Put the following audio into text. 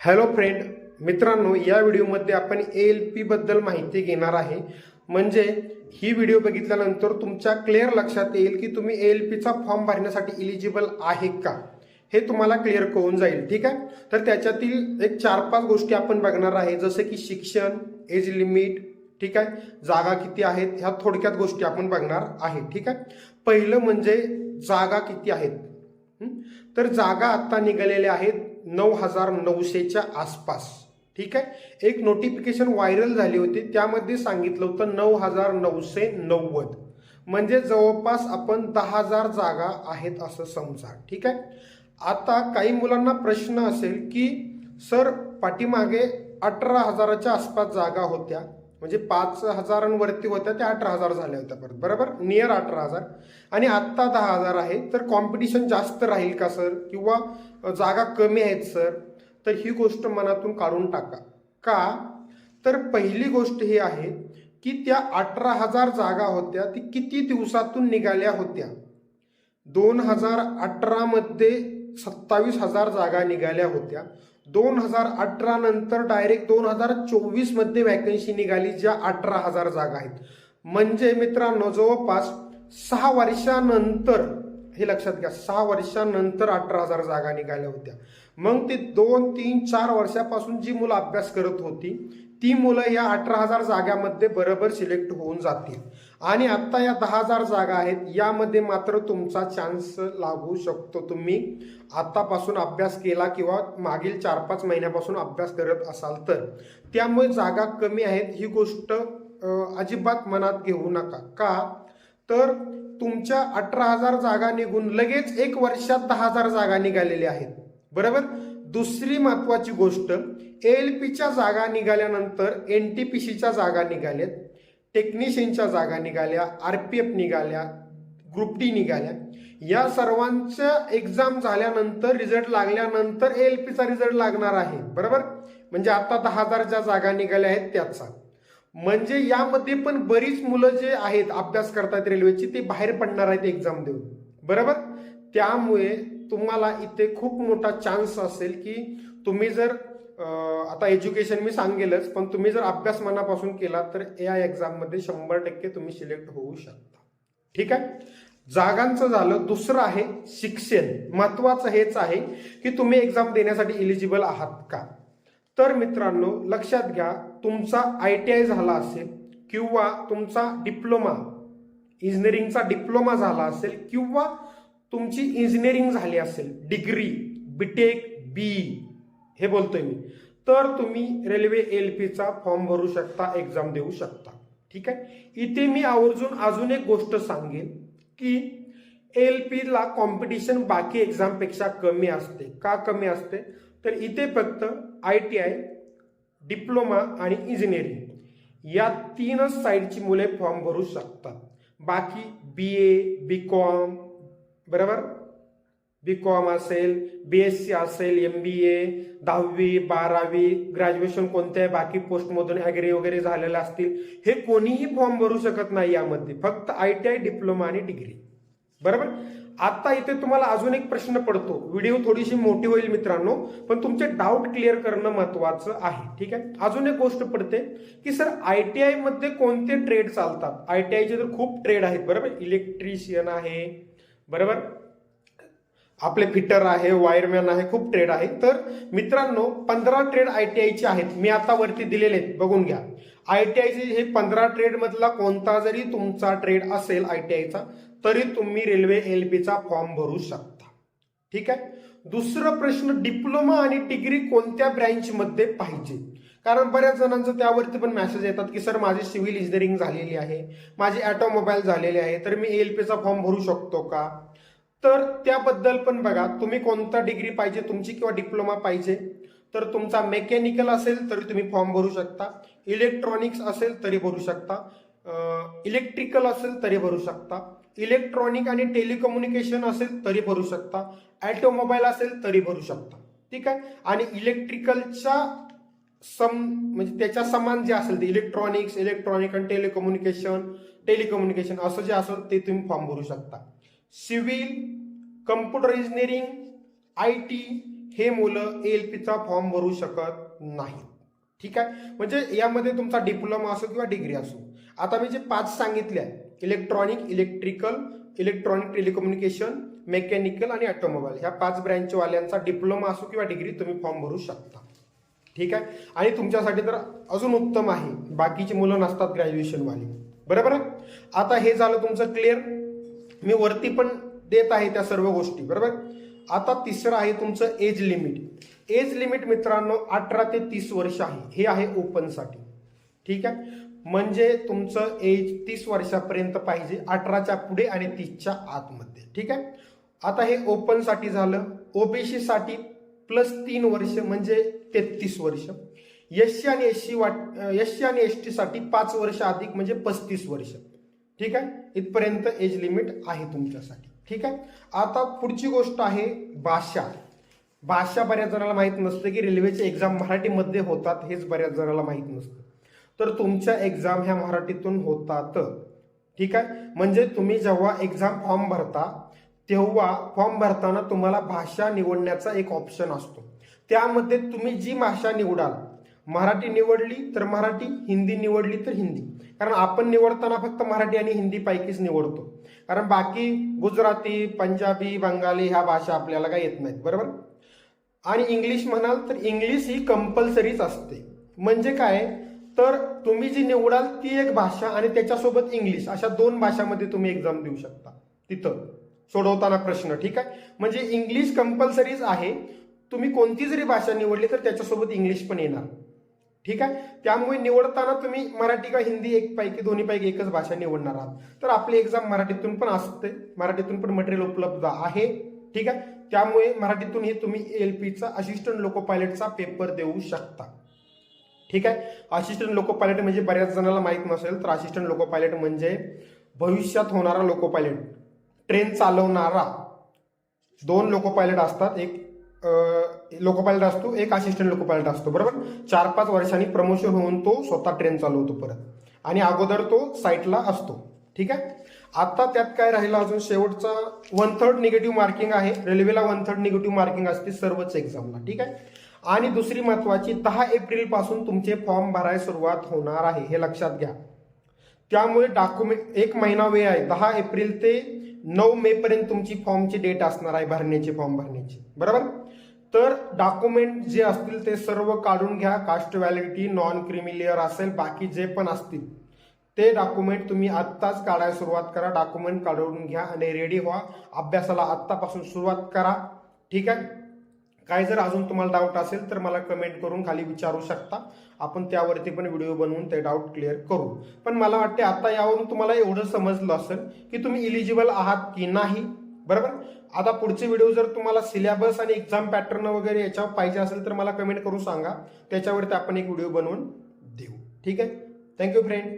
Hello friend मित्रांनो या व्हिडिओमध्ये आपण ए एल पीबद्दल माहिती घेणार आहे. म्हणजे ही व्हिडिओ बघितल्यानंतर तुमच्या क्लिअर लक्षात येईल की तुम्ही ए एल पीचा फॉर्म भरण्यासाठी इलिजिबल आहे का? हे तुम्हाला क्लिअर कळून जाईल ठीक आहे? तर त्याच्यातील एक चार पाच गोष्टी आपण बघणार आहे जसे की शिक्षण एज लिमिट ठीक आहे? जागा किती आहेत ह्या थोडक्यात गोष्टी आपण बघणार आहे ठीक आहे? पहिलं म्हणजे जागा किती आहेत. तर जागा आत्ता निघालेल्या आहेत नऊ हजार नऊशेच्या आसपास. ठीक आहे? एक नोटिफिकेशन व्हायरल झाली होती. त्यामध्ये सांगितलं होतं नऊ हजार नऊशे नव्वद. म्हणजे जवळपास आपण दहा हजार जागा आहेत असं समजा. ठीक आहे? आता काही मुलांना प्रश्न असेल की सर पाठीमागे अठरा हजाराच्या आसपास जागा होत्या. म्हणजे पाच हजारांवरती होत्या त्या अठरा हजार झाल्या होत्या परत. बरोबर? नियर अठरा हजार. आणि आत्ता दहा हजार आहे. तर कॉम्पिटिशन जास्त राहील का सर किंवा जागा कमी आहेत सर तर ही गोष्ट मनातून काढून टाका. का? तर पहिली गोष्ट ही आहे की त्या अठरा हजार जागा होत्या ती किती दिवसातून निघाल्या होत्या? दोन हजार अठरामध्ये सत्तावीस हजार जागा निघाल्या होत्या. दोन हजार अठरा नंतर डायरेक्ट दोन हजार चोवीसमध्ये वॅकन्सी निघाली ज्या अठरा हजार जागा आहेत. म्हणजे मित्रांनो जवळपास सहा वर्षानंतर हे लक्षात घ्या सहा वर्षानंतर अठरा हजार जागा निघाल्या होत्या. मग ते दोन तीन चार वर्षापासून जी मुलं अभ्यास करत होती ती मुलं या अठरा हजार जागामध्ये बरोबर सिलेक्ट होऊन जातील. आणि आत्ता या दहा हजार जागा आहेत यामध्ये मात्र तुमचा चान्स लागू शकतो तुम्ही. आत्तापासून अभ्यास केला किंवा मागील चार पाच महिन्यापासून अभ्यास करत असाल तर. त्यामुळे जागा कमी आहेत ही गोष्ट अजिबात मनात घेऊ नका. का? तर तुमच्या अठरा हजार जागा निघून लगेच एक वर्षात दहा हजार जागा निघालेल्या आहेत. बरोबर? दुसरी महत्वाची गोष्ट एल पीच्या जागा निघाल्यानंतर एन टी पी सीच्या जागा निघाल्यात टेक्निशियनच्या जागा निघाल्या आर पी एफ निघाल्या ग्रुप डी निघाल्या. या सर्वांच्या एक्झाम झाल्यानंतर रिझल्ट लागल्यानंतर एल पीचा रिझल्ट लागणार आहे. बरोबर? म्हणजे आता दहा हजार ज्या जागा निघाल्या आहेत त्याचा. म्हणजे यामध्ये पण बरीच मुलं जे आहेत अभ्यास करतात रेल्वेची ते बाहेर पडणार आहेत एक्झाम देऊन. बरोबर? त्यामुळे तुम्हाला इथे खूप मोठा चान्स असेल की तुम्ही जर आता एज्युकेशन मी सांगेलच पण तुम्ही जर अभ्यास मनापासून केला तर या एक्झाममध्ये शंभर टक्के तुम्ही सिलेक्ट होऊ शकता. ठीक आहे? जागांचं झालं दुसरं आहे शिक्षण. महत्वाचं हेच आहे की तुम्ही एक्झाम देण्यासाठी इलिजिबल आहात का? तर मित्रांनो लक्षात घ्या तुमचा आय टी आय झाला असेल किंवा तुमचा डिप्लोमा इंजिनिअरिंगचा डिप्लोमा झाला असेल किंवा तुमची इंजिनिअरिंग झाली असेल डिग्री बीटेक बी हे बोलतोय मी. तर तुम्ही रेल्वे एल पीचा फॉर्म भरू शकता एक्झाम देऊ शकता. ठीक आहे? इथे मी आवर्जून अजून एक गोष्ट सांगेन की एल पीला कॉम्पिटिशन बाकी एक्झामपेक्षा कमी असते. का कमी असते? तर इथे फक्त आय टी आय डिप्लोमा आणि इंजिनिअरिंग या तीनच साईडची मुले फॉर्म भरू शकतात. बाकी बी ए बी कॉम बरोबर? बी कॉम असेल बी एस सी असेल एम बी ए दहावी बारावी ग्रॅज्युएशन कोणत्याही बाकी पोस्टमधून ॲग्री वगैरे झालेले असतील हे कोणीही फॉर्म भरू शकत नाही यामध्ये. फक्त आय टी आय डिप्लोमा आणि डिग्री बरोबर? आता इथे तुम्हाला अजून एक प्रश्न पडतो. व्हिडिओ थोडीशी मोठी होईल मित्रांनो पण तुमचे डाऊट क्लिअर करणं महत्वाचं आहे. ठीक आहे? अजून एक गोष्ट पडते की सर आय टी आयमध्ये कोणते ट्रेड चालतात? आय टी आयचे तर खूप ट्रेड आहेत बरोबर? इलेक्ट्रिशियन आहे बरोबर? आपले फिटर आहे वायरमॅन आहे खूप ट्रेड आहे. तर मित्रांनो पंधरा ट्रेड आय टी आयचे आहेत. मी आता वरती दिलेले आहेत. बघून घ्या. आय टी आयचे हे पंधरा ट्रेड मधला कोणता जरी तुमचा ट्रेड असेल आय टी आयचा तरी तुम्ही रेल्वे एल पीचा फॉर्म भरू शकता. ठीक आहे? दुसरा प्रश्न डिप्लोमा आणि डिग्री कोणत्या ब्रँचमध्ये पाहिजे? कारण बऱ्याच जणांचं त्यावरती पण मेसेज येतात की सर माझी सिव्हिल इंजिनिअरिंग झालेली आहे. माझी ऑटोमोबाईल झालेली आहे. तर मी एल पीचा फॉर्म भरू शकतो का? तर त्याबद्दल पण बघा तुम्ही कोणता डिग्री पाहिजे तुमची किंवा डिप्लोमा पाहिजे तर तुमचा मेकॅनिकल असेल तरी तुम्ही फॉर्म भरू शकता इलेक्ट्रॉनिक्स असेल तरी भरू शकता इलेक्ट्रिकल असेल तरी भरू शकता इलेक्ट्रॉनिक आणि टेलिकम्युनिकेशन असेल तरी भरू शकता ॲटोमोबाईल असेल तरी भरू शकता. ठीक आहे? आणि इलेक्ट्रिकलच्या सम म्हणजे त्याच्या समान जे असेल ते इलेक्ट्रॉनिक्स इलेक्ट्रॉनिक आणि टेलिकम्युनिकेशन टेलिकम्युनिकेशन असं जे असेल ते तुम्ही फॉर्म भरू शकता. Civil computer engineering I T हे मुलं एल पीचा फॉर्म भरू शकत नाहीत. ठीक आहे? म्हणजे यामध्ये तुमचा डिप्लोमा असो किंवा डिग्री असो. आता मी जे पाच सांगितले आहे electronic electrical electronic telecommunication mechanical आणि ऑटोमोबाईल ह्या पाच ब्रँचवाल्यांचा डिप्लोमा असो किंवा डिग्री तुम्ही फॉर्म भरू शकता. ठीक आहे? आणि तुमच्यासाठी तर अजून उत्तम आहे. बाकीची मुलं नसतात ग्रॅज्युएशनवाली. बरोबर? आहे आता हे झालं तुमचं क्लिअर? मी वरती पण देत आहे त्या सर्व गोष्टी बरोबर? आता तिसरं आहे तुमचं एज लिमिट एज लिमिट मित्रांनो अठरा ते तीस वर्ष आहे. हे आहे ओपनसाठी ठीक आहे? म्हणजे तुमचं एज तीस वर्षापर्यंत पाहिजे अठराच्या पुढे आणि तीसच्या आतमध्ये. ठीक आहे? आता हे ओपनसाठी झालं. ओबीसीसाठी प्लस तीन वर्ष म्हणजे तेहतीस वर्ष. एस सी आणि एस सी वाट एस सी आणि एस टीसाठी पाच वर्ष अधिक म्हणजे पस्तीस वर्ष. ठीक आहे? इथपर्यंत एज लिमिट आहे तुमच्यासाठी. ठीक आहे? आता पुढची गोष्ट आहे भाषा. भाषा बऱ्याच जणाला माहीत नसते की रेल्वेचे एक्झाम मराठीमध्ये होतात हेच बऱ्याच जणाला माहीत नसतं. तर तुमच्या एक्झाम ह्या मराठीतून होतात. ठीक आहे? म्हणजे तुम्ही जेव्हा एक्झाम फॉर्म भरता तेव्हा फॉर्म भरताना तुम्हाला भाषा निवडण्याचा एक ऑप्शन असतो. त्यामध्ये तुम्ही जी भाषा निवडाल मराठी निवडली तर मराठी हिंदी निवडली तर हिंदी. कारण आपण निवडताना फक्त मराठी आणि हिंदी पैकीच निवडतो. कारण बाकी गुजराती पंजाबी बंगाली ह्या भाषा आपल्याला काही येत नाहीत बरोबर? आणि इंग्लिश म्हणाल तर इंग्लिश ही कंपल्सरीच असते. म्हणजे काय? तर तुम्ही जी निवडाल ती एक भाषा आणि त्याच्यासोबत इंग्लिश. अशा दोन भाषामध्ये तुम्ही एक्झाम देऊ शकता. तिथं. सोडवताना प्रश्न ठीक आहे? म्हणजे इंग्लिश कंपल्सरीच आहे. तुम्ही कोणती जरी भाषा निवडली तर त्याच्यासोबत इंग्लिश पण येणार. ठीक आहे? त्यामुळे निवडताना तुम्ही मराठी का हिंदी एक पैकी दोन्ही पैकी एकच भाषा निवडणार आहात. तर आपली एक्झाम मराठीतून पण असते. मराठीतून पण मटेरियल उपलब्ध आहे. ठीक आहे? त्यामुळे मराठीतून हे तुम्ही एल पीचा असिस्टंट लोको पायलटचा पेपर देऊ शकता. ठीक आहे? असिस्टंट लोको पायलट म्हणजे बऱ्याच जणांना माहीत नसेल तर असिस्टंट लोको पायलट म्हणजे भविष्यात होणारा लोको पायलट ट्रेन चालवणारा. दोन लोको पायलट असतात. एक लोकोपायलट असतो एक असिस्टंट लोकोपायलट असतो बरोबर? चार पाच वर्षांनी प्रमोशन होऊन तो स्वतः ट्रेन चालवतो परत. आणि अगोदर तो साईटला असतो. ठीक आहे? आता त्यात काय राहिलं अजून? शेवटचा वन थर्ड निगेटिव्ह मार्किंग आहे. रेल्वेला वन थर्ड निगेटिव्ह मार्किंग असते सर्वच एक्झामला ठीक आहे? आणि दुसरी महत्वाची दहा एप्रिलपासून तुमचे फॉर्म भरायला सुरुवात होणार आहे. हे लक्षात घ्या. त्यामुळे डॉक्युमेंट एक महिना वेळ आहे. दहा एप्रिल ते नऊ मे पर्यंत तुमची फॉर्मची डेट असणार आहे भरण्याची फॉर्म भरण्याची. बरोबर? तर डॉक्युमेंट जे असतील ते सर्व काढून घ्या. कास्ट व्हॅलिडिटी नॉन क्रिमिलियर असेल बाकी जे पण असतील ते डॉक्युमेंट तुम्ही आत्ताच काढायला सुरुवात करा. डॉक्युमेंट काढून घ्या आणि रेडी व्हा. अभ्यासाला आत्तापासून सुरुवात करा. ठीक आहे? काय जर अजून तुम्हाला डाऊट असेल तर मला कमेंट करून खाली विचारू शकता. आपण त्यावरती पण व्हिडिओ बनवून ते डाऊट क्लिअर करू. पण मला वाटते आता यावरून तुम्हाला एवढं समजलं असेल की तुम्ही इलिजिबल आहात की नाही. बरोबर? आता पुढचे व्हिडिओ जर तुम्हाला सिलेबस आणि एक्झाम पॅटर्न वगैरे याच्यावर पाहिजे असेल तर मला कमेंट करून सांगा. त्याच्यावरती आपण एक व्हिडिओ बनवून देऊ. ठीक आहे? Thank you friend